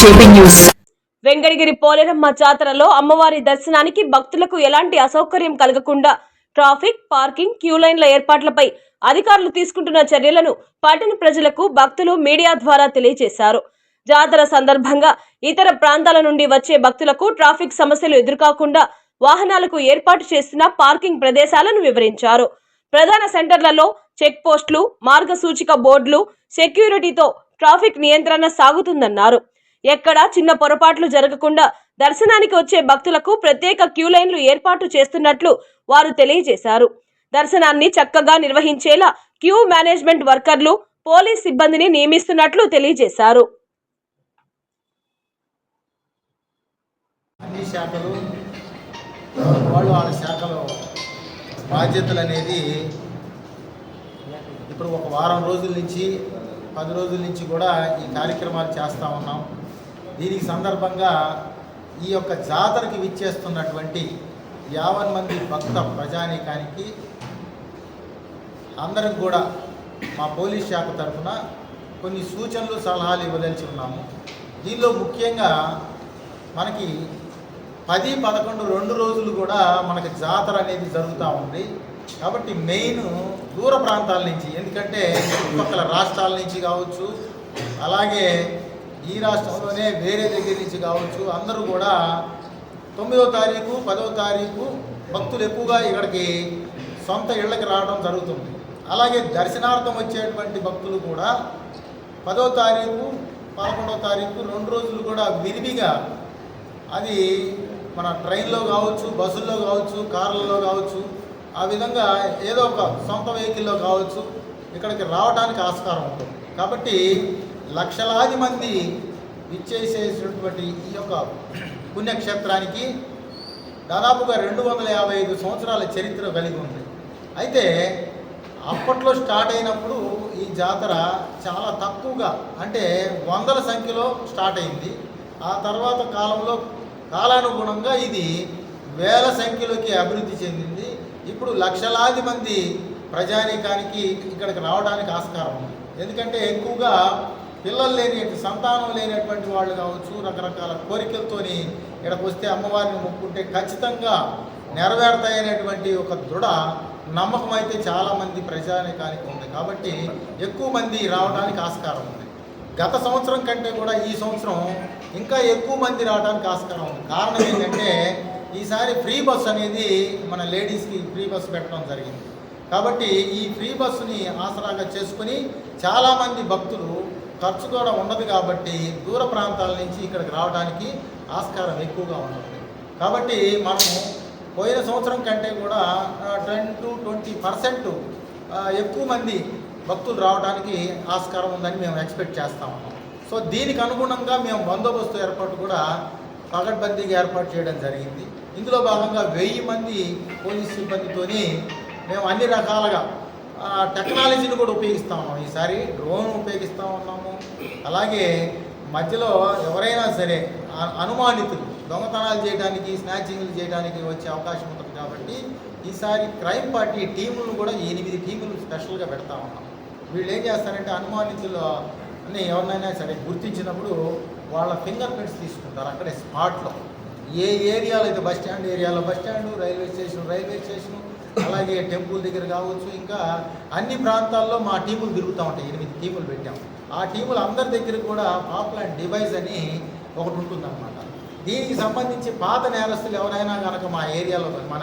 JP news. Venkatagiri Poleramma జాతరలో అమ్మవారి దర్శనానికి భక్తులకు ఎలాంటి అసౌకర్యం కలగకుండా ట్రాఫిక్ పార్కింగ్ క్యూ లైన్ల ఏర్పాట్లపై అధికారులు తీసుకుంటున్న చర్యలను పట్టణ ప్రజలకు భక్తులు మీడియా ద్వారా తెలియజేశారు. జాతర సందర్భంగా ఇతర ప్రాంతాల నుండి వచ్చే భక్తులకు ట్రాఫిక్ సమస్యలు ఎదురుకాకుండా వాహనాలకు ఏర్పాటు చేసిన పార్కింగ్ ప్రదేశాలను వివరించారు. ప్రధాన సెంటర్లలో చెక్ పోస్టులు మార్గసూచిక బోర్డులు సెక్యూరిటీతో ట్రాఫిక్ నియంత్రణ సాగుతుందన్నారు. ఎక్కడా చిన్న పొరపాట్లు జరగకుండా దర్శనానికి వచ్చే భక్తులకు ప్రత్యేక క్యూ లైన్లు ఏర్పాటు చేస్తున్నట్లు వారు తెలియజేశారు. దర్శనాన్ని చక్కగా నిర్వహించేలా క్యూ మేనేజ్మెంట్ వర్కర్లు పోలీస్ సిబ్బందిని నియమిస్తున్నట్లు తెలియజేశారు. అన్ని శాఖలు వాళ్ళు వాళ్ళ శాఖలో బాధ్యతలు అనేది ఇప్పుడు ఒక వారం రోజుల నుంచి పది రోజుల నుంచి కూడా ఈ కార్యక్రమాలు చేస్తూ ఉన్నాం. దీనికి సందర్భంగా ఈ యొక్క జాతరకి విచ్చేస్తున్నటువంటి యావన్ మంది భక్త ప్రజానీకానికి అందరికి కూడా మా పోలీస్ శాఖ తరఫున కొన్ని సూచనలు సలహాలు ఇవ్వదలిచి ఉన్నాము. దీనిలో ముఖ్యంగా మనకి పది పదకొండు రెండు రోజులు కూడా మనకి జాతర అనేది జరుగుతూ ఉంది. కాబట్టి మెయిన్ దూర ప్రాంతాల నుంచి ఎందుకంటే చుట్టుపక్కల రాష్ట్రాల నుంచి కావచ్చు అలాగే ఈ రాష్ట్రంలోనే వేరే దగ్గర నుంచి కావచ్చు అందరూ కూడా తొమ్మిదో తారీఖు పదో తారీఖు భక్తులు ఎక్కువగా ఇక్కడికి సొంత ఇళ్ళకి రావడం జరుగుతుంది. అలాగే దర్శనార్థం వచ్చేటువంటి భక్తులు కూడా పదో తారీఖు పదకొండో తారీఖు రెండు రోజులు కూడా విరివిగా అది మన ట్రైన్లో కావచ్చు బస్సుల్లో కావచ్చు కార్లలో కావచ్చు ఆ విధంగా ఏదో ఒక సొంత వెహికల్లో కావచ్చు ఇక్కడికి రావడానికి ఆస్కారం ఉంటుంది. కాబట్టి లక్షలాది మంది విచ్చేసేసినటువంటి ఈ యొక్క పుణ్యక్షేత్రానికి దాదాపుగా రెండు వందల యాభై ఐదు సంవత్సరాల చరిత్ర కలిగి ఉంది. అయితే అప్పట్లో స్టార్ట్ అయినప్పుడు ఈ జాతర చాలా తక్కువగా అంటే వందల సంఖ్యలో స్టార్ట్ అయింది. ఆ తర్వాత కాలంలో కాలానుగుణంగా ఇది వేల సంఖ్యలోకి అభివృద్ధి చెందింది. ఇప్పుడు లక్షలాది మంది ప్రజానీకానికి ఇక్కడికి రావడానికి ఆస్కారం ఉంది. ఎందుకంటే ఎక్కువగా పిల్లలు లేని సంతానం లేనటువంటి వాళ్ళు కావచ్చు రకరకాల కోరికలతోని ఇక్కడికి వస్తే అమ్మవారిని మొక్కుంటే ఖచ్చితంగా నెరవేరుతాయనేటువంటి ఒక దృఢ నమ్మకం అయితే చాలామంది ప్రజానికానికి ఉంది. కాబట్టి ఎక్కువ మంది రావడానికి ఆస్కారం ఉంది. గత సంవత్సరం కంటే కూడా ఈ సంవత్సరం ఇంకా ఎక్కువ మంది రావడానికి ఆస్కారం ఉంది. కారణం ఏంటంటే ఈసారి ఫ్రీ బస్ అనేది మన లేడీస్కి ఫ్రీ బస్ పెట్టడం జరిగింది. కాబట్టి ఈ ఫ్రీ బస్సుని ఆసరాగా చేసుకుని చాలామంది భక్తులు ఖర్చు కూడా ఉండదు కాబట్టి దూర ప్రాంతాల నుంచి ఇక్కడికి రావడానికి ఆస్కారం ఎక్కువగా ఉంటుంది కాబట్టి మనము పోయిన సంవత్సరం కంటే కూడా టెన్ టు ట్వంటీ పర్సెంట్ ఎక్కువ మంది భక్తులు రావడానికి ఆస్కారం ఉందని మేము ఎక్స్పెక్ట్ చేస్తా ఉన్నాం. సో దీనికి అనుగుణంగా మేము బందోబస్తు ఏర్పాటు కూడా పగడ్బందీగా ఏర్పాటు చేయడం జరిగింది. ఇందులో భాగంగా వెయ్యి మంది పోలీస్ సిబ్బందితోని మేము అన్ని రకాలుగా టెక్నాలజీని కూడా ఉపయోగిస్తూ ఉన్నాం. ఈసారి డ్రోన్ ఉపయోగిస్తూ ఉన్నాము. అలాగే మధ్యలో ఎవరైనా సరే అనుమానితులు దొంగతనాలు చేయడానికి స్నాచింగ్లు చేయడానికి వచ్చే అవకాశం ఉంటుంది కాబట్టి ఈసారి క్రైమ్ పార్టీ టీములను కూడా ఎనిమిది టీములు స్పెషల్గా పెడతా ఉన్నాం. వీళ్ళు ఏం చేస్తారంటే అనుమానితులు అని ఎవరినైనా సరే గుర్తించినప్పుడు వాళ్ళ ఫింగర్ ప్రింట్స్ తీసుకుంటారు. అక్కడే స్పాట్లో ఏ ఏరియాలో? అయితే బస్ స్టాండ్ ఏరియాలో? Bus stand railway station railway station అలాగే టెంపుల్ దగ్గర కావచ్చు ఇంకా అన్ని ప్రాంతాల్లో మా టీములు తిరుగుతూ ఉంటాయి. ఎనిమిది టీములు పెట్టాం. ఆ టీములు అందరి దగ్గర కూడా పాపులర్ డివైస్ అని ఒకటి ఉంటుందన్నమాట. దీనికి సంబంధించి పాత నేరస్తులు ఎవరైనా కనుక మా ఏరియాలో మన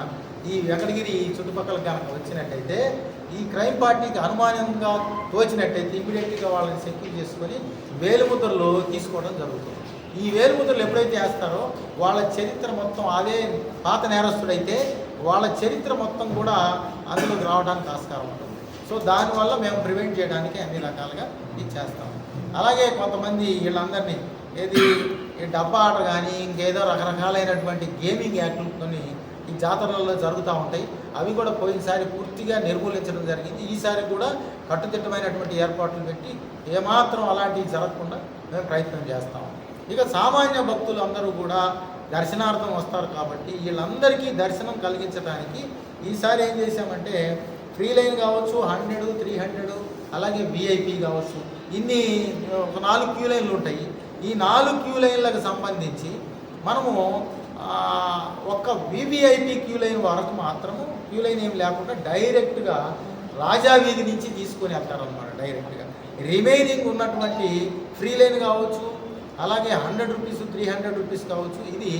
ఈ వెంకటగిరి చుట్టుపక్కల కనుక వచ్చినట్టయితే ఈ క్రైమ్ పార్టీకి అనుమానంగా తోచినట్టయితే ఇమీడియట్గా వాళ్ళని సెక్యూర్ చేసుకొని వేలుముద్రలు తీసుకోవడం జరుగుతుంది. ఈ వేలుముద్రలు ఎప్పుడైతే వేస్తారో వాళ్ళ చరిత్ర మొత్తం అదే పాత నేరస్తుడైతే వాళ్ళ చరిత్ర మొత్తం కూడా అందులోకి రావడానికి ఆస్కారం ఉంటుంది. సో దానివల్ల మేము ప్రివెంట్ చేయడానికి అన్ని రకాలుగా ఇది చేస్తాం అలాగే కొంతమంది వీళ్ళందరినీ ఏది ఈ డబ్బా ఆట కానీ ఇంకేదో రకరకాలైనటువంటి గేమింగ్ యాక్టివిటీని ఈ జాతరలలో జరుగుతూ ఉంటాయి. అవి కూడా పోయినసారి పూర్తిగా నిర్మూలించడం జరిగింది. ఈసారి కూడా కట్టుదిట్టమైనటువంటి ఏర్పాట్లు పెట్టి ఏమాత్రం అలాంటివి జరగకుండా మేము ప్రయత్నం చేస్తాం. ఇక సామాన్య భక్తులు అందరూ కూడా దర్శనార్థం వస్తారు కాబట్టి వీళ్ళందరికీ దర్శనం కలిగించడానికి ఈసారి ఏం చేశామంటే ఫ్రీ లైన్ కావచ్చు హండ్రెడ్ త్రీ హండ్రెడ్ అలాగే విఐపి కావచ్చు. ఇన్ని ఒక నాలుగు క్యూ లైన్లు ఉంటాయి. ఈ నాలుగు క్యూ లైన్లకు సంబంధించి మనము ఒక్క వివిఐపి క్యూ లైన్ వరకు మాత్రము క్యూ లైన్ ఏం లేకుండా డైరెక్ట్గా రాజా వీధి నుంచి తీసుకొని వెళ్తారనమాట డైరెక్ట్గా. రిమైనింగ్ ఉన్నటువంటి ఫ్రీ లైన్ కావచ్చు అలాగే hundred rupees three hundred rupees కావచ్చు. ఇది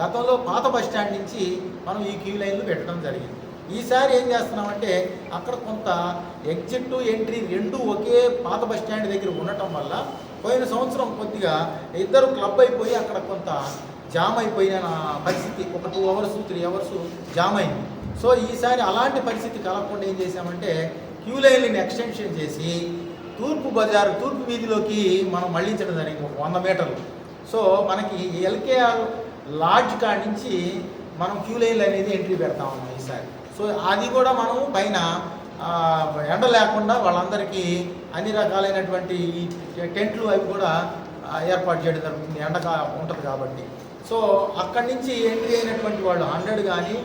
గతంలో పాత బస్ స్టాండ్ నుంచి మనం ఈ క్యూ లైన్లు పెట్టడం జరిగింది. ఈసారి ఏం చేస్తున్నామంటే అక్కడ కొంత ఎగ్జిట్ ఎంట్రీ రెండు ఒకే పాత బస్ స్టాండ్ దగ్గర ఉండటం వల్ల పోయిన సంవత్సరం కొద్దిగా ఇద్దరు క్లబ్ అయిపోయి అక్కడ కొంత జామ్ అయిపోయిన పరిస్థితి ఒక two hours three hours jam అయింది. సో ఈసారి అలాంటి పరిస్థితి కలగకుండా ఏం చేశామంటే క్యూ లైన్లను ఎక్స్టెన్షన్ చేసి తూర్పు బజారు తూర్పు వీధిలోకి మనం మళ్ళించడం జరిగింది ఒక వంద మీటర్లు. సో మనకి ఎల్కేఆర్ లాడ్జ్ కాడి నుంచి మనం క్యూ లైన్లు అనేది ఎంట్రీ పెడతా ఉన్నాం ఈసారి. సో అది కూడా మనం పైన ఎండ లేకుండా వాళ్ళందరికీ అన్ని రకాలైనటువంటి టెంట్లు అవి కూడా ఏర్పాటు చేయడం జరుగుతుంది. ఎండ ఉంటుంది కాబట్టి. సో అక్కడి నుంచి ఎంట్రీ అయినటువంటి వాళ్ళు హండ్రెడ్ కానీ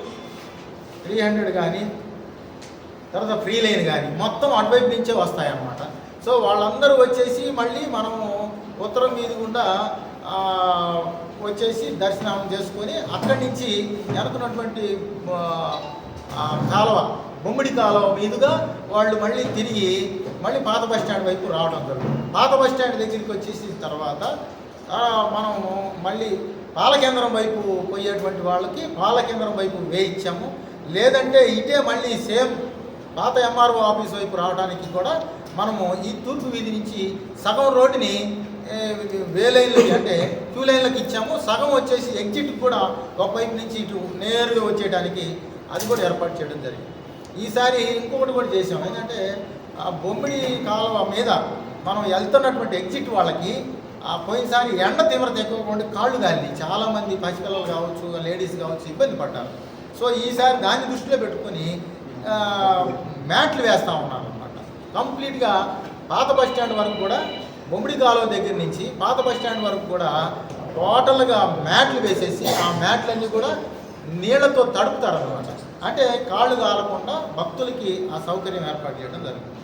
త్రీ హండ్రెడ్ కానీ తర్వాత ఫ్రీ లైన్ కానీ మొత్తం అటువైపు నుంచే వస్తాయన్నమాట. సో వాళ్ళందరూ వచ్చేసి మళ్ళీ మనము ఉత్తరం మీద గుండా వచ్చేసి దర్శనం చేసుకొని అక్కడి నుంచి వెనుకున్నటువంటి కాలువ బొమ్మిడి కాలువ మీదుగా వాళ్ళు మళ్ళీ తిరిగి మళ్ళీ పాత బస్ స్టాండ్ వైపు రావడం జరుగుతుంది. పాత బస్ స్టాండ్ దగ్గరికి వచ్చేసిన తర్వాత మనము మళ్ళీ పాలకేంద్రం వైపు పోయేటువంటి వాళ్ళకి పాలకేంద్రం వైపు వేయించాము. లేదంటే ఇటే మళ్ళీ సేమ్ పాత ఎంఆర్ఓ ఆఫీస్ వైపు రావడానికి కూడా మనము ఈ తూర్పు వీధి నుంచి సగం రోడ్డుని వే లైన్లకి అంటే క్యూ లైన్లకు ఇచ్చాము. సగం వచ్చేసి ఎగ్జిట్ కూడా ఒక వైపు నుంచి ఇటు నేరుగా వచ్చేయడానికి అది కూడా ఏర్పాటు చేయడం జరిగింది. ఈసారి ఇంకొకటి కూడా చేసాము ఏంటంటే ఆ బొమ్మిడి కాలువ మీద మనం వెళ్తున్నటువంటి ఎగ్జిట్ వాళ్ళకి ఆ పోయినసారి ఎండ తీవ్రత ఎక్కువగా కాళ్ళు గాలి చాలామంది పసిపిల్లలు కావచ్చు లేడీస్ కావచ్చు ఇబ్బంది పడ్డారు. సో ఈసారి దాన్ని దృష్టిలో పెట్టుకొని మ్యాట్లు వేస్తూ ఉన్నాను కంప్లీట్గా పాత బస్ స్టాండ్ వరకు కూడా బొమ్మిడి కాలువ దగ్గర నుంచి పాత బస్ స్టాండ్ వరకు కూడా టోటల్గా మ్యాట్లు వేసేసి ఆ మ్యాట్లన్నీ కూడా నీళ్ళతో తడుపుతారనమాట అంటే కాళ్ళు కాలకుండా భక్తులకి ఆ సౌకర్యం ఏర్పాటు చేయడం జరుగుతుంది.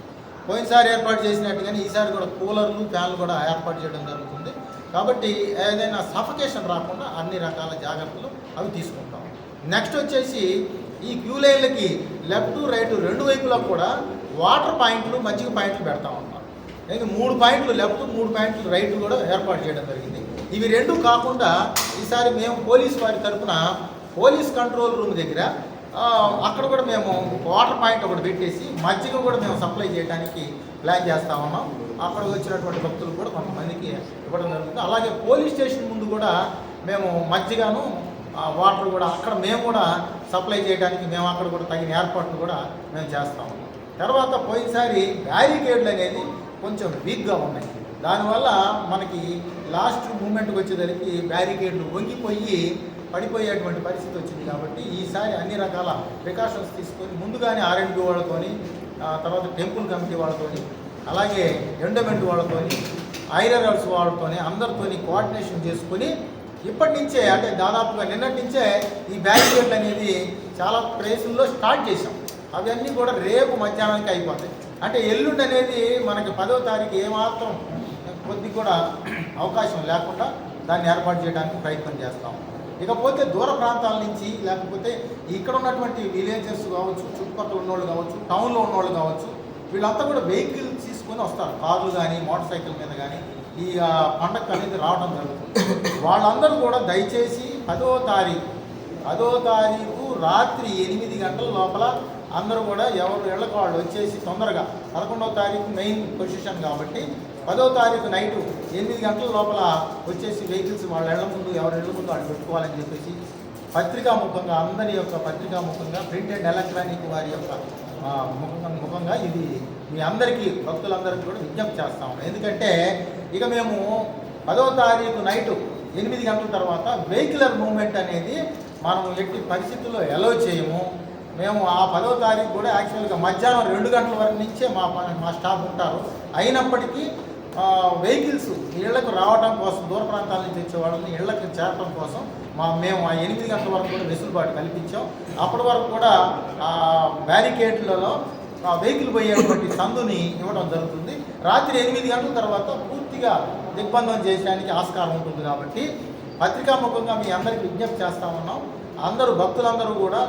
పోయినసారి ఏర్పాటు చేసినట్టుగానే ఈసారి కూడా కూలర్లు ఫ్యాన్లు కూడా ఏర్పాటు చేయడం జరుగుతుంది. కాబట్టి ఏదైనా సఫకేషన్ రాకుండా అన్ని రకాల జాగ్రత్తలు అవి తీసుకుంటాం. నెక్స్ట్ వచ్చేసి ఈ క్యూ లైన్లకి లెఫ్ట్ రైట్ రెండు వైపులా కూడా వాటర్ పాయింట్లు మజ్జిగ పాయింట్లు పెడతా ఉంటాం అయితే మూడు పాయింట్లు లెఫ్ట్ మూడు పాయింట్లు రైట్ కూడా ఏర్పాటు చేయడం జరిగింది. ఇవి రెండు కాకుండా ఈసారి మేము పోలీస్ వారి తరఫున పోలీస్ కంట్రోల్ రూమ్ దగ్గర అక్కడ కూడా మేము వాటర్ పాయింట్ ఒకటి పెట్టేసి మజ్జిగ కూడా మేము సప్లై చేయడానికి ప్లాన్ చేస్తా ఉన్నాం అక్కడ వచ్చినటువంటి భక్తులు కూడా కొంతమందికి ఇవ్వడం జరుగుతుంది. అలాగే పోలీస్ స్టేషన్ ముందు కూడా మేము మజ్జిగను ఆ, వాటర్ కూడా అక్కడ మేము కూడా సప్లై చేయడానికి మేము అక్కడ కూడా తగిన ఏర్పాట్లు కూడా మేము చేస్తాము తర్వాత పోయినసారి బ్యారికేడ్లు అనేది కొంచెం వీక్గా ఉన్నాయి. దానివల్ల మనకి లాస్ట్ మూమెంట్కి వచ్చేసరికి బ్యారికేడ్లు వంగిపోయి పడిపోయేటువంటి పరిస్థితి వచ్చింది కాబట్టి ఈసారి అన్ని రకాల ప్రికాషన్స్ తీసుకొని ముందుగానే ఆర్ఎండ్బి వాళ్ళతోని తర్వాత టెంపుల్ కమిటీ వాళ్ళతోని అలాగే ఎండమెంట్ వాళ్ళతోని ఐరర్స్ వాళ్ళతోని అందరితోని కోఆర్డినేషన్ చేసుకొని ఇప్పటి నుంచే అంటే దాదాపుగా నిన్నటి నుంచే ఈ బ్యారికేడ్లు అనేది చాలా ప్లేసుల్లో స్టార్ట్ చేసాం అవన్నీ కూడా రేపు మధ్యాహ్నానికి అయిపోతాయి. అంటే ఎల్లుండి అనేది మనకి పదో తారీఖు ఏమాత్రం కొద్ది కూడా అవకాశం లేకుండా దాన్ని ఏర్పాటు చేయడానికి ప్రయత్నం చేస్తాం. ఇకపోతే దూర ప్రాంతాల నుంచి లేకపోతే ఇక్కడ ఉన్నటువంటి విలేజెస్ కావచ్చు చుట్టుపక్కల ఉన్నోళ్ళు కావచ్చు టౌన్లో ఉన్నోళ్ళు కావచ్చు వీళ్ళంతా కూడా వెహికల్ తీసుకొని వస్తారు. కార్లు కానీ మోటార్ సైకిల్ మీద కానీ ఈ పండగ అనేది రావడం జరుగుతుంది. వాళ్ళందరూ కూడా దయచేసి పదో తారీఖు పదో తారీఖు రాత్రి ఎనిమిది గంటల లోపల అందరూ కూడా ఎవరు ఇళ్ళకు వాళ్ళు వచ్చేసి తొందరగా పదకొండవ తారీఖు మెయిన్ పొజిషన్ కాబట్టి పదో తారీఖు నైటు ఎనిమిది గంటల లోపల వచ్చేసి వెహికల్స్ వాళ్ళ ఇళ్ళ ముందు ఎవరి ఇళ్ళ ముందు వాళ్ళు పెట్టుకోవాలని చెప్పేసి పత్రికా ముఖంగా అందరి యొక్క పత్రికా ముఖంగా ప్రింట్ అండ్ ఎలక్ట్రానిక్ వారి యొక్క ముఖంగా ఇది మీ అందరికీ భక్తులందరికీ కూడా విజ్ఞప్తి చేస్తాము ఎందుకంటే ఇక మేము పదో తారీఖు నైటు ఎనిమిది గంటల తర్వాత వెహికులర్ మూవ్మెంట్ అనేది మనం ఎట్టి పరిస్థితుల్లో ఎలో చేయము. మేము ఆ పదో తారీఖు కూడా యాక్చువల్గా మధ్యాహ్నం రెండు గంటల వరకు నుంచే మా మా స్టాఫ్ ఉంటారు. అయినప్పటికీ వెహికల్స్ ఇళ్ళకు రావడం కోసం దూర ప్రాంతాల నుంచి వచ్చే వాళ్ళని ఇళ్ళకు చేరడం కోసం మా మేము ఆ ఎనిమిది గంటల వరకు కూడా వెసులుబాటు కల్పించాం. అప్పటి వరకు కూడా ఆ బ్యారికేడ్లలో వెహికల్ పోయేటువంటి సందుని ఇవ్వడం జరుగుతుంది. రాత్రి ఎనిమిది గంటల తర్వాత పూర్తిగా దిగ్బంధం చేయడానికి ఆస్కారం ఉంటుంది కాబట్టి పత్రికాముఖంగా మీ అందరికి విజ్ఞప్తి చేస్తా ఉన్నాం. అందరూ భక్తులందరూ కూడా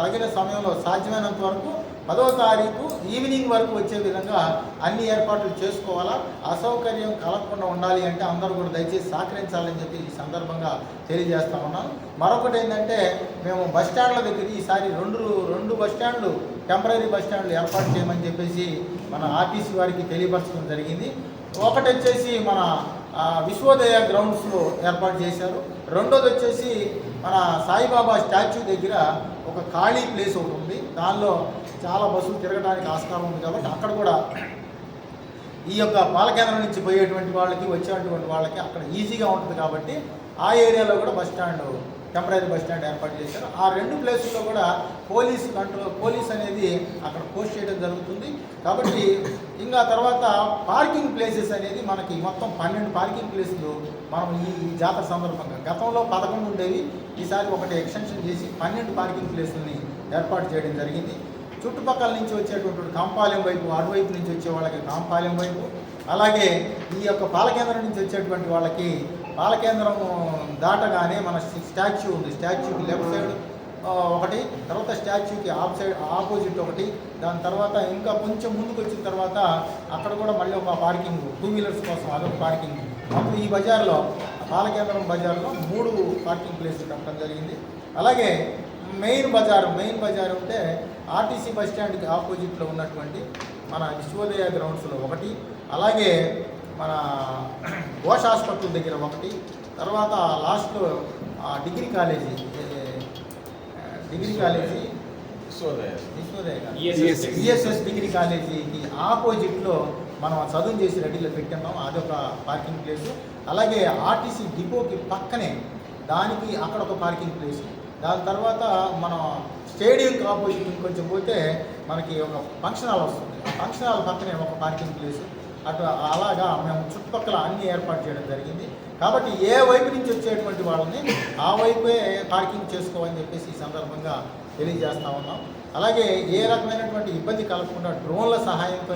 తగిన సమయంలో సాధ్యమైనంత వరకు పదవ తారీఖు ఈవినింగ్ వరకు వచ్చే విధంగా అన్ని ఏర్పాట్లు చేసుకోవాలా? అసౌకర్యం కలగకుండా ఉండాలి అంటే అందరూ కూడా దయచేసి సహకరించాలని చెప్పి ఈ సందర్భంగా తెలియజేస్తా ఉన్నాను. మరొకటి ఏంటంటే మేము బస్ స్టాండ్ల దగ్గర ఈసారి రెండు రెండు బస్ స్టాండ్లు టెంపరీ బస్ స్టాండ్లు ఏర్పాటు చేయమని చెప్పేసి మన ఆర్టీసీ వారికి తెలియపరచడం జరిగింది. ఒకటి వచ్చేసి మన విశ్వోదయ గ్రౌండ్స్లో ఏర్పాటు చేశారు. రెండోది వచ్చేసి మన సాయిబాబా స్టాచ్యూ దగ్గర ఒక ఖాళీ ప్లేస్ ఒకటి ఉంది. దానిలో చాలా బస్సులు తిరగడానికి ఆస్కారం ఉంది కాబట్టి అక్కడ కూడా ఈ యొక్క పాలకేంద్రం నుంచి పోయేటువంటి వాళ్ళకి వచ్చేటువంటి వాళ్ళకి అక్కడ ఈజీగా ఉంటుంది కాబట్టి ఆ ఏరియాలో కూడా bus stand temporary bus stand ఏర్పాటు చేశారు. ఆ రెండు ప్లేసుల్లో కూడా పోలీస్ కంట్రోల్ పోలీస్ అనేది అక్కడ పోస్ట్ చేయడం జరుగుతుంది. కాబట్టి ఇంకా తర్వాత పార్కింగ్ ప్లేసెస్ అనేది మనకి మొత్తం పన్నెండు పార్కింగ్ ప్లేసులు మనం ఈ ఈ జాతర సందర్భంగా గతంలో పదకొండు ఉండేవి. ఈసారి ఒకటి ఎక్స్టెన్షన్ చేసి పన్నెండు పార్కింగ్ ప్లేసుల్ని ఏర్పాటు చేయడం జరిగింది. చుట్టుపక్కల నుంచి వచ్చేటువంటి కాంపాలెం వైపు అటువైపు నుంచి వచ్చే వాళ్ళకి కాంపాలెం వైపు అలాగే ఈ యొక్క పాలకేంద్రం నుంచి వచ్చేటువంటి వాళ్ళకి పాలకేంద్రం దాటగానే మన స్టాచ్యూ ఉంది. స్టాచ్యూకి లెఫ్ట్ సైడ్ ఒకటి తర్వాత స్టాచ్యూకి ఆప్ సైడ్ ఆపోజిట్ ఒకటి దాని తర్వాత ఇంకా కొంచెం ముందుకు వచ్చిన తర్వాత అక్కడ కూడా మళ్ళీ ఒక పార్కింగ్ టూ వీలర్స్ కోసం అదొక పార్కింగ్. అప్పుడు ఈ బజార్లో పాలకేంద్రం బజార్లో మూడు పార్కింగ్ ప్లేసులు కట్టడం జరిగింది. అలాగే మెయిన్ బజార్ మెయిన్ బజార్ ఉంటే ఆర్టీసీ బస్ స్టాండ్కి ఆపోజిట్లో ఉన్నటువంటి మన విశ్వోదయ గ్రౌండ్స్లో ఒకటి అలాగే మన ఘోష్ హాస్పిటల్ దగ్గర ఒకటి తర్వాత లాస్ట్లో ఆ degree college degree college Vishwodaya కాదు. ESS. ఈఎస్ఎస్ డిగ్రీ కాలేజీకి ఆపోజిట్లో మనం చదువు చేసి రెడీలో పెట్టున్నాం అదొక పార్కింగ్ ప్లేసు అలాగే ఆర్టీసీ డిపోకి పక్కనే దానికి అక్కడ ఒక పార్కింగ్ ప్లేస్ దాని తర్వాత మనం స్టేడియంకి ఆపోజిట్ ఇంకొంచెం పోతే మనకి ఒక ఫంక్షన్ హాల్ వస్తుంది. ఆ ఫంక్షన్ హాల్ పక్కనే ఒక పార్కింగ్ ప్లేస్. అటు అలాగా మేము చుట్టుపక్కల అన్ని ఏర్పాటు చేయడం జరిగింది. కాబట్టి ఏ వైపు నుంచి వచ్చేటువంటి వాళ్ళని ఆ వైపే పార్కింగ్ చేసుకోవాలని చెప్పేసి ఈ సందర్భంగా తెలియజేస్తా ఉన్నాం. అలాగే ఏ రకమైనటువంటి ఇబ్బంది కలగకుండా డ్రోన్ల సహాయంతో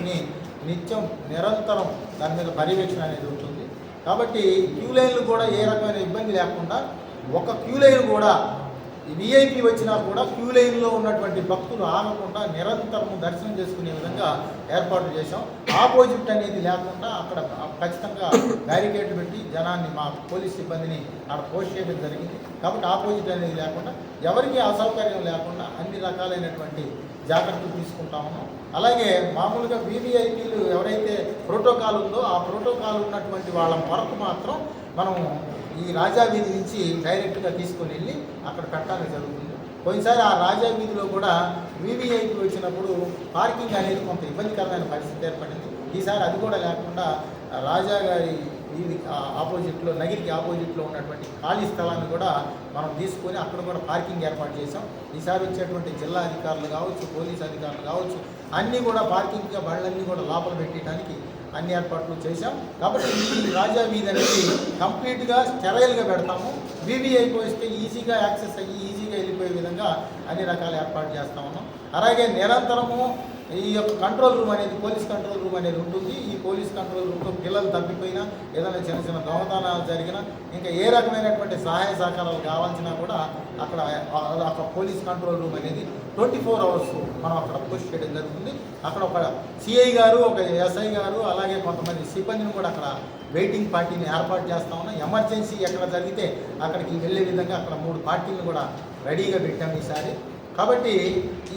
నిత్యం నిరంతరం దాని మీద పర్యవేక్షణ అనేది ఉంటుంది. కాబట్టి క్యూ లైన్లు కూడా ఏ రకమైన ఇబ్బంది లేకుండా ఒక క్యూ లైన్ కూడా విఐపి వచ్చినా కూడా క్యూ లైన్లో ఉన్నటువంటి భక్తులు ఆగకుండా నిరంతరం దర్శనం చేసుకునే విధంగా ఏర్పాటు చేశాం. ఆపోజిట్ అనేది లేకుండా అక్కడ ఖచ్చితంగా బ్యారికేడ్ పెట్టి జనాన్ని మా పోలీస్ సిబ్బందిని అక్కడ పోస్ట్ చేయడం జరిగింది. కాబట్టి ఆపోజిట్ అనేది లేకుండా ఎవరికి అసౌకర్యం లేకుండా అన్ని రకాలైనటువంటి జాగ్రత్తలు తీసుకుంటా ఉన్నాం. అలాగే మామూలుగా వీవీఐపీలు ఎవరైతే ప్రోటోకాల్ ఉందో ఆ ప్రోటోకాల్ ఉన్నటువంటి వాళ్ళ వరకు మాత్రం మనం ఈ రాజా వీధి నుంచి డైరెక్ట్గా తీసుకొని వెళ్ళి అక్కడ పెట్టాలని జరుగుతుంది. పోయినసారి ఆ రాజా వీధిలో కూడా వీవీఐపీ వచ్చినప్పుడు పార్కింగ్ అనేది కొంత ఇబ్బందికరమైన పరిస్థితి ఏర్పడింది. ఈసారి అది కూడా లేకుండా రాజా గారి దీనికి ఆపోజిట్లో నగిరికి ఆపోజిట్లో ఉన్నటువంటి ఖాళీ స్థలాన్ని కూడా మనం తీసుకొని అక్కడ కూడా పార్కింగ్ ఏర్పాటు చేసాం ఈసారి వచ్చేటువంటి జిల్లా అధికారులు కావచ్చు పోలీస్ అధికారులు కావచ్చు అన్నీ కూడా పార్కింగ్గా బళ్ళన్నీ కూడా లోపల పెట్టడానికి అన్ని ఏర్పాట్లు చేశాం. కాబట్టి ఈ రాజా వీధి అనేది కంప్లీట్గా స్టెరైల్గా పెడతాము. వీవీఐకి వస్తే ఈజీగా యాక్సెస్ అయ్యి ఈజీగా వెళ్ళిపోయే విధంగా అన్ని రకాల ఏర్పాటు చేస్తా ఉన్నాం. అలాగే నిరంతరము ఈ యొక్క కంట్రోల్ రూమ్ అనేది పోలీస్ కంట్రోల్ రూమ్ అనేది ఉంటుంది. ఈ పోలీస్ కంట్రోల్ రూమ్లో పిల్లలు తప్పిపోయినా ఏదైనా చిన్న చిన్న దొంగతనాలు జరిగినా ఇంకా ఏ రకమైనటువంటి సహాయ సహకారాలు కావాల్సినా కూడా అక్కడ అక్కడ పోలీస్ కంట్రోల్ రూమ్ అనేది ట్వంటీ ఫోర్ అవర్స్ మనం అక్కడ పోస్ట్ చేయడం జరుగుతుంది. అక్కడ ఒక సిఐ గారు ఒక ఎస్ఐ గారు అలాగే కొంతమంది సిబ్బందిని కూడా అక్కడ వెయిటింగ్ పార్టీని ఏర్పాటు చేస్తా ఉన్నాం. ఎమర్జెన్సీ ఎక్కడ జరిగితే అక్కడికి వెళ్ళే విధంగా అక్కడ మూడు పార్టీలను కూడా రెడీగా పెట్టాం ఈసారి. కాబట్టి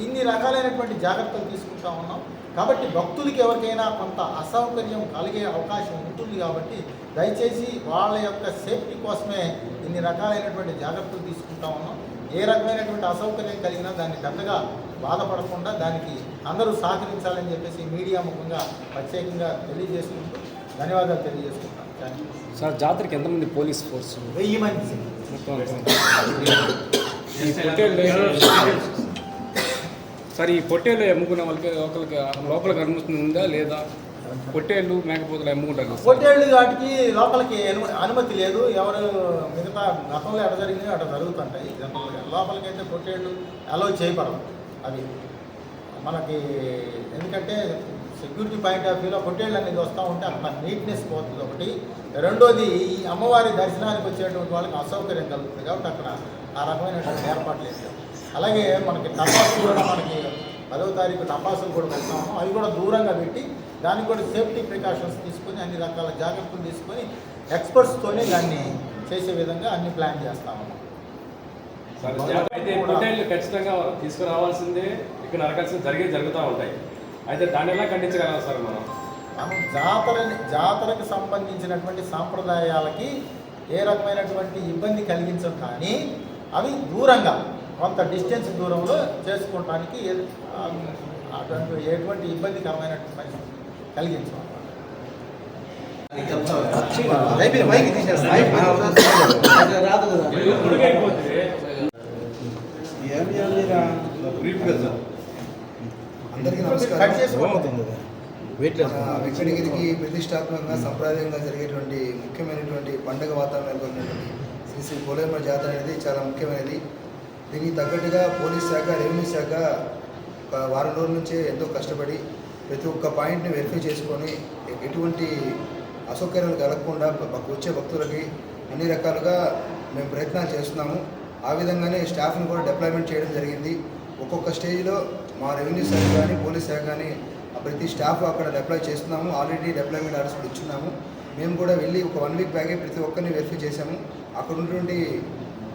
ఇన్ని రకాలైనటువంటి జాగ్రత్తలు తీసుకుంటా ఉన్నాం. కాబట్టి భక్తులకి ఎవరికైనా కొంత అసౌకర్యం కలిగే అవకాశం ఉంటుంది కాబట్టి దయచేసి వాళ్ళ యొక్క సేఫ్టీ కోసమే ఇన్ని రకాలైనటువంటి జాగ్రత్తలు తీసుకుంటా ఉన్నాం. ఏ రకమైనటువంటి అసౌకర్యం కలిగినా దాన్ని పెద్దగా బాధపడకుండా దానికి అందరూ సహకరించాలని చెప్పేసి మీడియా ముఖంగా ప్రత్యేకంగా తెలియజేసుకుంటూ ధన్యవాదాలు తెలియజేసుకుంటాం. థ్యాంక్ యూ సార్ జాతరకి ఎంతమంది పోలీస్ ఫోర్స్ వెయ్యి మంది. ఈ పొట్టేళ్ళు సార్ ఈ పొట్టేళ్ళు అమ్ముకునే వాళ్ళకి ఒకరికి లోపలికి అనుమతి ఉందా లేదా? పొట్టేళ్ళు మేకపోతులు అమ్ముకుంటారు పొట్టేళ్ళు వాటికి లోపలికి అనుమతి లేదు. ఎవరు మిగతా గతంలో ఎట జరిగినాయో అట జరుగుతుంటాయి. జనరల్గా లోపలికి అయితే పొట్టేళ్ళు అలౌ చేయబడవు. అవి మనకి ఎందుకంటే సెక్యూరిటీ పాయింట్ ఆఫ్ వ్యూలో పొట్టేళ్ళు అనేది వస్తూ ఉంటే అక్కడ నీట్నెస్ పోతుంది ఒకటి. రెండోది ఈ అమ్మవారి దర్శనానికి వచ్చేటువంటి వాళ్ళకి అసౌకర్యం కలుగుతుంది. కాబట్టి అక్కడ ఆ రకమైనటువంటి ఏర్పాట్లు వేసాం అలాగే మనకి టపాసులు కూడా మనకి పదవ తారీఖు టపాసులు కూడా పెడతాము. అవి కూడా దూరంగా పెట్టి దానికి కూడా సేఫ్టీ ప్రికాషన్స్ తీసుకొని అన్ని రకాల జాగ్రత్తలు తీసుకొని ఎక్స్పర్ట్స్తోనే దాన్ని చేసే విధంగా అన్ని ప్లాన్ చేస్తాము. అయితే ఖచ్చితంగా తీసుకురావాల్సిందే. ఇక్కడ నరకాల్సింది జరిగే జరుగుతూ ఉంటాయి. అయితే దాన్ని ఎలా ఖండించగలం సార్ మనం? మనం జాతరని జాతరకు సంబంధించినటువంటి సాంప్రదాయాలకి ఏ రకమైనటువంటి ఇబ్బంది కలిగించం కానీ అవి దూరంగా కొంత డిస్టెన్స్ దూరంలో చేసుకోవటానికి ఏ- ఆ, అటువంటి ఎటువంటి ఇబ్బందికరమైనటువంటి పరిస్థితి కలిగించం ఉడికైపోతుంది అందరికీ నమస్కారం. వెంకటగిరికి ప్రతిష్టాత్మకంగా సంప్రదాయంగా జరిగేటువంటి ముఖ్యమైనటువంటి పండుగ వాతావరణం నెలకొన్నటువంటి శ్రీ శ్రీ జాతర అనేది చాలా ముఖ్యమైనది. దీనికి తగ్గట్టుగా పోలీస్ శాఖ రెవెన్యూ శాఖ ఒక వారం రోజుల నుంచే ఎంతో కష్టపడి ప్రతి ఒక్క పాయింట్ని వెరిఫై చేసుకొని ఎటువంటి అసౌకర్యాలు కలగకుండా మాకు వచ్చే భక్తులకి అన్ని రకాలుగా మేము ప్రయత్నాలు చేస్తున్నాము. ఆ విధంగానే స్టాఫ్ని కూడా డెప్లాయ్మెంట్ చేయడం జరిగింది. ఒక్కొక్క స్టేజ్లో మా రెవెన్యూ శాఖ కానీ పోలీస్ శాఖ కానీ ఆ ప్రతి స్టాఫ్ అక్కడ డిప్లాయ్ చేస్తున్నాము. ఆల్రెడీ డిప్లాయ్మెంట్ ఆర్డర్స్ ఇచ్చున్నాము. మేము కూడా వెళ్ళి ఒక వన్ వీక్ బ్యాగే ప్రతి ఒక్కరిని వెరిఫై చేశాము. అక్కడ ఉన్నటువంటి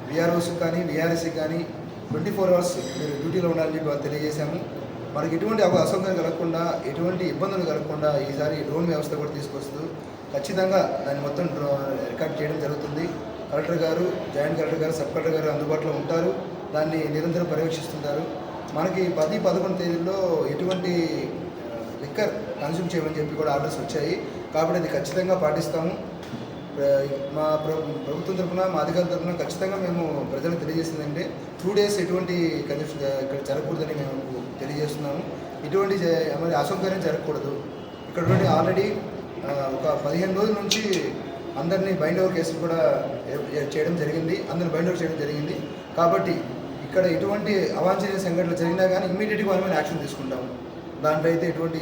విఆర్ఓస్ కానీ విఆర్ఎస్కి కానీ ట్వంటీ ఫోర్ అవర్స్ మీరు డ్యూటీలో ఉండాలని చెప్పి వాళ్ళు తెలియజేశాము. మనకి ఎటువంటి అసౌకర్యం కలగకుండా ఎటువంటి ఇబ్బందులు కలగకుండా ఈసారి డ్రోన్ వ్యవస్థ కూడా తీసుకొస్తూ ఖచ్చితంగా దాన్ని మొత్తం డ్రో రికార్డ్ చేయడం జరుగుతుంది. కలెక్టర్ గారు జాయింట్ కలెక్టర్ గారు సబ్ కలెక్టర్ గారు అందుబాటులో ఉంటారు. దాన్ని నిరంతరం పర్యవేక్షిస్తుంటారు. మనకి పది పదకొండు తేదీల్లో ఎటువంటి లిక్కర్ కన్జ్యూమ్ చేయమని చెప్పి కూడా ఆర్డర్స్ వచ్చాయి. కాబట్టి అది ఖచ్చితంగా పాటిస్తాము. మా ప్రభుత్వం తరఫున మా అధికారుల తరఫున ఖచ్చితంగా మేము ప్రజలకు తెలియజేసిందంటే టూ డేస్ ఎటువంటి కన్జప్షన్ ఇక్కడ జరగకూడదని మేము తెలియజేస్తున్నాము. ఇటువంటి మరి అసౌకర్యం జరగకూడదు. ఇక్కడ ఆల్రెడీ ఒక పదిహేను రోజుల నుంచి అందరినీ బైండ్ ఓవర్ కేసులు కూడా చేయడం జరిగింది. అందరిని బైండ్ ఓవర్ చేయడం జరిగింది. కాబట్టి ఇక్కడ ఎటువంటి అవాంఛనీయ సంఘటనలు జరిగినా కానీ ఇమీడియట్గా మనం యాక్షన్ తీసుకుంటాము. దాంట్లో అయితే ఎటువంటి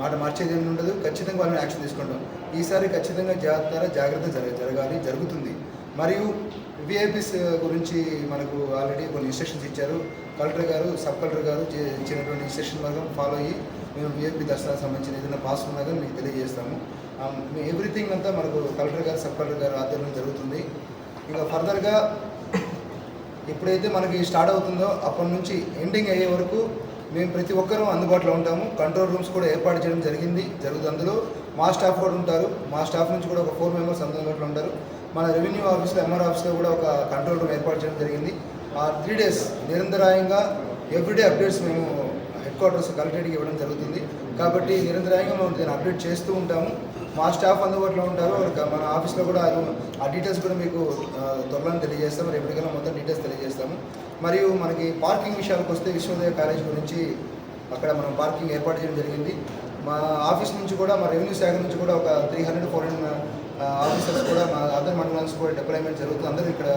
మాట మార్చేది ఏమి ఉండదు. ఖచ్చితంగా వాళ్ళని యాక్షన్ తీసుకుంటాం. ఈసారి ఖచ్చితంగా జాగ్రత్త జాగ్రత్త జరగ జరగాలి జరుగుతుంది. మరియు విఐపీస్ గురించి మనకు ఆల్రెడీ కొన్ని ఇన్స్ట్రక్షన్స్ ఇచ్చారు. కలెక్టర్ గారు సబ్ కలెక్టర్ గారు చే- ఇచ్చినటువంటి ఇన్స్ట్రక్షన్ వర్గం ఫాలో అయ్యి మేము విఐపీ దర్శనానికి సంబంధించిన ఏదైనా పాస్ ఉన్నా కానీ మీకు తెలియజేస్తాము. ఎవ్రీథింగ్ అంతా మనకు కలెక్టర్ గారు సబ్ కలెక్టర్ గారు ఆధ్వర్యంలో జరుగుతుంది. ఇంకా ఫర్దర్గా ఎప్పుడైతే మనకి స్టార్ట్ అవుతుందో అప్పటి నుంచి ఎండింగ్ అయ్యే వరకు మేము ప్రతి ఒక్కరూ అందుబాటులో ఉంటాము. కంట్రోల్ రూమ్స్ కూడా ఏర్పాటు చేయడం జరిగింది. జరుగుతుంది అందులో. మా స్టాఫ్ కూడా ఉంటారు. మా స్టాఫ్ నుంచి కూడా ఒక ఫోర్ మెంబర్స్ అందుబాటులో ఉంటారు. మన రెవెన్యూ ఆఫీస్లో ఎంఆర్ ఆఫీస్లో కూడా ఒక కంట్రోల్ రూమ్ ఏర్పాటు చేయడం జరిగింది. ఆ త్రీ డేస్ నిరంతరాయంగా ఎవ్రీడే అప్డేట్స్ మేము హెడ్ క్వార్టర్స్ కలెక్టరేట్కి ఇవ్వడం జరుగుతుంది. కాబట్టి నిరంతరాయంగా మనం దీన్ని అప్డేట్ చేస్తూ ఉంటాము. మా స్టాఫ్ అందుబాటులో ఉంటారు. మన ఆఫీస్లో కూడా ఆ డీటెయిల్స్ కూడా మీకు త్వరలో తెలియజేస్తాము. రేపటికల్లా మొత్తం డీటెయిల్స్ తెలియజేస్తాము. మరియు మనకి పార్కింగ్ విషయాలకు వస్తే విశ్వోదయ కాలేజ్ గురించి అక్కడ మనం పార్కింగ్ ఏర్పాటు చేయడం జరిగింది. మా ఆఫీస్ నుంచి కూడా మా రెవెన్యూ శాఖ నుంచి కూడా ఒక three hundred four hundred officers కూడా మా అదర్ మండలాన్స్ కూడా డిప్లాయ్మెంట్ జరుగుతుంది. అందరూ ఇక్కడ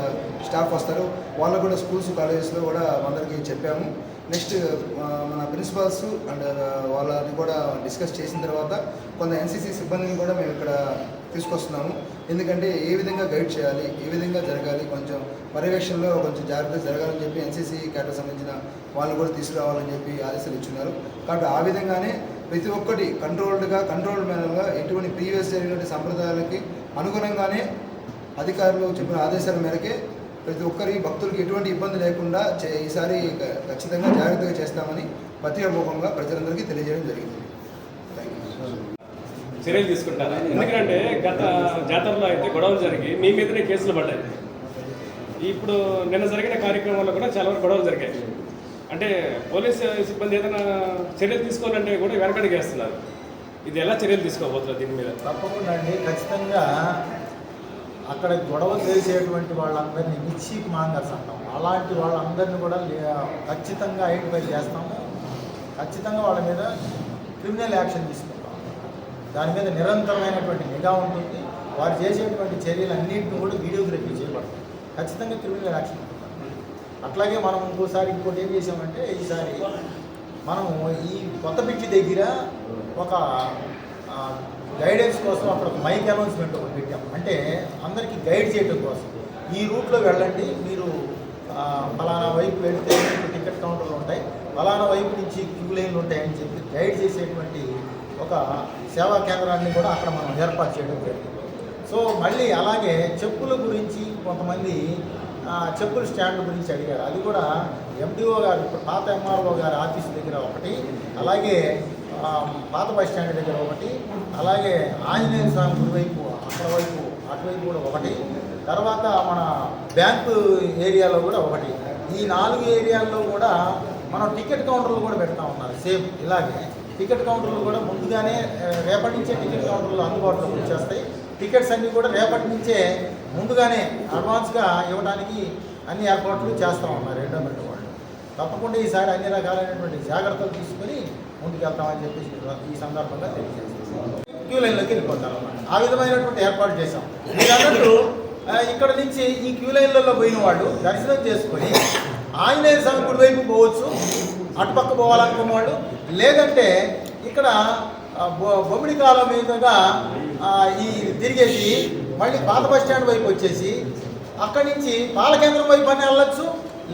స్టాఫ్ వస్తారు. వాళ్ళకు కూడా స్కూల్స్ కాలేజెస్లో కూడా అందరికీ చెప్పాము. నెక్స్ట్ uh, మన ప్రిన్సిపాల్స్ అండ్ uh, వాళ్ళని కూడా డిస్కస్ చేసిన తర్వాత కొంత ఎన్సీసీ సిబ్బందిని కూడా మేము ఇక్కడ తీసుకొస్తున్నాము. ఎందుకంటే ఏ విధంగా గైడ్ చేయాలి ఏ విధంగా జరగాలి కొంచెం పర్యవేక్షణలో కొంచెం జాగ్రత్త జరగాలని చెప్పి ఎన్సీసీ క్యాటర్ సంబంధించిన వాళ్ళు కూడా తీసుకురావాలని చెప్పి ఆదేశాలు ఇచ్చున్నారు. కాబట్టి ఆ విధంగానే ప్రతి ఒక్కటి కంట్రోల్డ్గా కంట్రోల్ మేనర్గా ఎటువంటి ప్రీవియస్ జరిగినటువంటి సంప్రదాయాలకి అనుగుణంగానే అధికారులు చెప్పిన ఆదేశాల మేరకే ప్రతి ఒక్కరి భక్తులకి ఎటువంటి ఇబ్బంది లేకుండా చే- ఈసారి ఖచ్చితంగా జాగ్రత్తగా చేస్తామని పత్రికాముఖంగా ప్రజలందరికీ తెలియజేయడం జరిగింది. చర్యలు తీసుకుంటారు? ఎందుకంటే గత జాతరలో అయితే గొడవలు జరిగి మీ మీదనే కేసులు పడ్డాయి. ఇప్పుడు నిన్న జరిగిన కార్యక్రమంలో కూడా చాలా వరకు గొడవలు జరిగాయి. అంటే పోలీస్ సిబ్బంది ఏదైనా చర్యలు తీసుకోవాలంటే కూడా వెనకడికి వేస్తున్నారు. ఇది ఎలా చర్యలు తీసుకోబోతున్నారు దీని మీద? తప్పకుండా అండి. ఖచ్చితంగా అక్కడ గొడవ చేసేటువంటి వాళ్ళందరినీ మిర్చీకి మాంగర్స్ అంటాం అలాంటి వాళ్ళందరినీ కూడా లే- ఖచ్చితంగా ఐడెంటిఫై చేస్తాము. ఖచ్చితంగా వాళ్ళ మీద క్రిమినల్ యాక్షన్ తీసుకుంటాం. దాని మీద నిరంతరమైనటువంటి నిఘా ఉంటుంది. వారు చేసేటువంటి చర్యలన్నింటిని కూడా వీడియోగ్రఫీ చేయబడతాం ఖచ్చితంగా క్రిమినల్ యాక్షన్ అట్లాగే మనం ఇంకోసారి ఇంకోటి ఏం చేసామంటే ఈసారి మనం ఈ కొత్త పిచ్చి దగ్గర ఒక గైడెన్స్ కోసం అక్కడ ఒక మైక్ అనౌన్స్మెంట్ ఒకటి పెట్టాం. అంటే అందరికీ గైడ్ చేయడం కోసం. ఈ రూట్లో వెళ్ళండి. మీరు ఫలానా వైపు వెళ్తే మీకు టికెట్ కౌంటర్లు ఉంటాయి. ఫలానా వైపు నుంచి క్యూ లైన్లు ఉంటాయని చెప్పి గైడ్ చేసేటువంటి ఒక సేవా కేంద్రాన్ని కూడా అక్కడ మనం ఏర్పాటు చేయడం జరిగింది. సో మళ్ళీ అలాగే చెప్పుల గురించి కొంతమంది చెప్పుల స్టాండ్ గురించి అడిగారు. అది కూడా ఎండిఓ గారు ఇప్పుడు పాత ఎంఆర్ఓ గారి ఆఫీస్ దగ్గర ఒకటి. అలాగే పాత బస్ స్టాండ్ దగ్గర ఒకటి అలాగే ఆంజనేయ స్వామి గుడివైపు అక్కడ వైపు అటువైపు కూడా ఒకటి. తర్వాత మన బ్యాంకు ఏరియాలో కూడా ఒకటి. ఈ నాలుగు ఏరియాల్లో కూడా మనం టికెట్ కౌంటర్లు కూడా పెడతా ఉన్నారు సేమ్ ఇలాగే. టికెట్ కౌంటర్లు కూడా ముందుగానే రేపటి నుంచే టికెట్ కౌంటర్లు అందుబాటులోకి వచ్చేస్తాయి. టికెట్స్ అన్నీ కూడా రేపటి నుంచే ముందుగానే అడ్వాన్స్గా ఇవ్వడానికి అన్ని ఏర్పాట్లు చేస్తూ ఉన్నారు ఎండోమెంట్ వాళ్ళు. తప్పకుండా ఈసారి అన్ని రకాలైనటువంటి జాగ్రత్తలు తీసుకొని ముందుకెళ్తామని చెప్పేసి ఈ సందర్భంగా తెలియజేస్తాం క్యూ లైన్లోకి వెళ్ళిపోతారు ఆ విధమైనటువంటి ఏర్పాటు చేశాం. మీరు అన్నట్టు ఇక్కడ నుంచి ఈ క్యూ లైన్లలో పోయిన వాళ్ళు దర్శనం చేసుకొని ఆంజనేయ స్వామి కుడి వైపు పోవచ్చు అటుపక్క పోవాలనుకున్న వాళ్ళు లేదంటే ఇక్కడ బొ- బొమ్మిడి కాలం మీదుగా ఈ తిరిగేసి మళ్ళీ పాత బస్ స్టాండ్ వైపు వచ్చేసి అక్కడి నుంచి పాలకేంద్రం వైపు అని వెళ్ళొచ్చు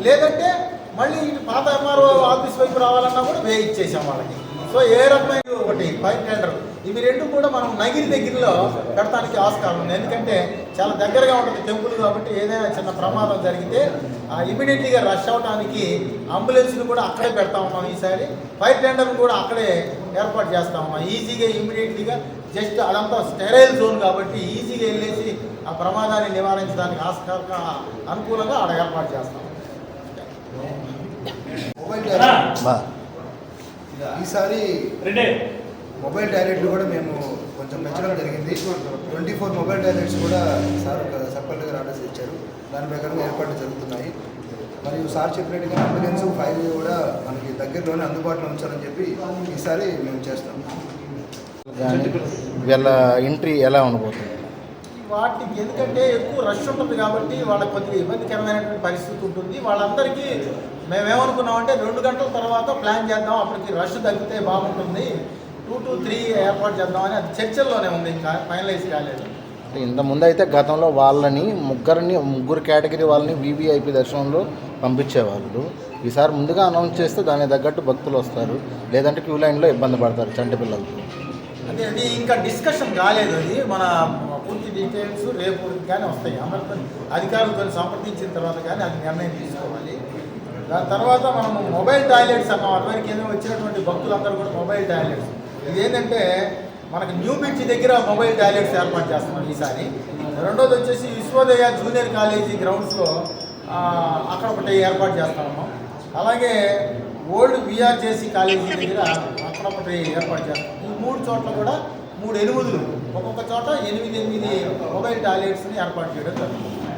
లేదంటే మళ్ళీ ఇటు పాత ఎంఆర్ఓ ఆఫీస్ వైపు రావాలన్నా కూడా వే ఇచ్చేసాం వాళ్ళకి. సో ఏ రకమైన ఒకటి పైప్ టెండర్. ఇవి రెండు కూడా మనం నగిరి దగ్గరలో పెడతానికి ఆస్కారం ఉంది. ఎందుకంటే చాలా దగ్గరగా ఉంటుంది టెంపుల్ కాబట్టి ఏదైనా చిన్న ప్రమాదం జరిగితే ఇమీడియట్లీగా రష్ అవడానికి అంబులెన్స్ని కూడా అక్కడే పెడతా ఉన్నాం ఈసారి. ఫైర్ టెండర్ని కూడా అక్కడే ఏర్పాటు చేస్తా ఉన్నాం. ఈజీగా ఇమీడియట్లీగా జస్ట్ అదంతా స్టెరైల్ జోన్ కాబట్టి ఈజీగా వెళ్ళేసి ఆ ప్రమాదాన్ని నివారించడానికి ఆస్కార అనుకూలంగా ఆడ ఏర్పాటు చేస్తాం. ఈసారి మొబైల్ టాయిలెట్లు కూడా మేము కొంచెం పెంచడం జరిగింది. ట్వంటీ ఫోర్ మొబైల్ టాయిలెట్స్ కూడా సార్ సర్పల్ దగ్గర ఆర్డర్స్ ఇచ్చారు. దాని ప్రకారం ఏర్పాట్లు జరుగుతున్నాయి. మరియు సార్ చెప్పినట్టుగా అంబులెన్స్ ఫైర్ కూడా మనకి దగ్గరలోనే అందుబాటులో ఉంచాలని చెప్పి ఈసారి మేము చేస్తాం. కానీ వీళ్ళ ఎంట్రీ ఎలా ఉండబోతుంది? వాటికి ఎందుకంటే ఎక్కువ రష్ ఉంటుంది కాబట్టి వాళ్ళకి కొద్దిగా ఇబ్బందికరమైనటువంటి పరిస్థితి ఉంటుంది. వాళ్ళందరికీ మేమేమనుకున్నామంటే రెండు గంటల తర్వాత ప్లాన్ చేద్దాం అప్పటికి రష్ తగ్గితే బాగుంటుంది. టూ టు త్రీ ఏర్పాటు చేద్దామని అది చర్చల్లోనే ఉంది ఇంకా ఫైనలైజ్ కాలేదు. ఇంత ముందు అయితే గతంలో వాళ్ళని ముగ్గురిని ముగ్గురు కేటగిరీ వాళ్ళని వీవీఐపీ దర్శనంలో పంపించేవాళ్ళు. ఈసారి ముందుగా అనౌన్స్ చేస్తే దానికి తగ్గట్టు భక్తులు వస్తారు. లేదంటే క్యూ లైన్లో ఇబ్బంది పడతారు చంటి పిల్లలతో అంటే అది ఇంకా డిస్కషన్ కాలేదు అది. మన పూర్తి డీటెయిల్స్ రేపు కానీ వస్తాయి. అందరితో అధికారులతో సంప్రదించిన తర్వాత కానీ అది నిర్ణయం తీసుకోవాలి. దాని తర్వాత మనం మొబైల్ టాయిలెట్స్ అన్నాం అటువరకు ఏదో వచ్చినటువంటి భక్తులందరూ కూడా మొబైల్ టాయిలెట్స్. ఇది ఏంటంటే మనకు న్యూ బ్రిడ్జ్ దగ్గర మొబైల్ టాయిలెట్స్ ఏర్పాటు చేస్తున్నాం ఈసారి. రెండోది వచ్చేసి విశ్వోదయ జూనియర్ కాలేజీ గ్రౌండ్స్లో అక్కడ ఒకటి ఏర్పాటు చేస్తాము అలాగే ఓల్డ్ విఆర్జేసి కాలేజీ దగ్గర అక్కడ ఒకటి ఏర్పాటు చేస్తాం. ఈ మూడు చోట్ల కూడా మూడు ఎనిమిదిలు. ఒక్కొక్క చోట ఎనిమిది ఎనిమిది మొబైల్ టాయిలెట్స్ని ఏర్పాటు చేయడం జరుగుతుంది.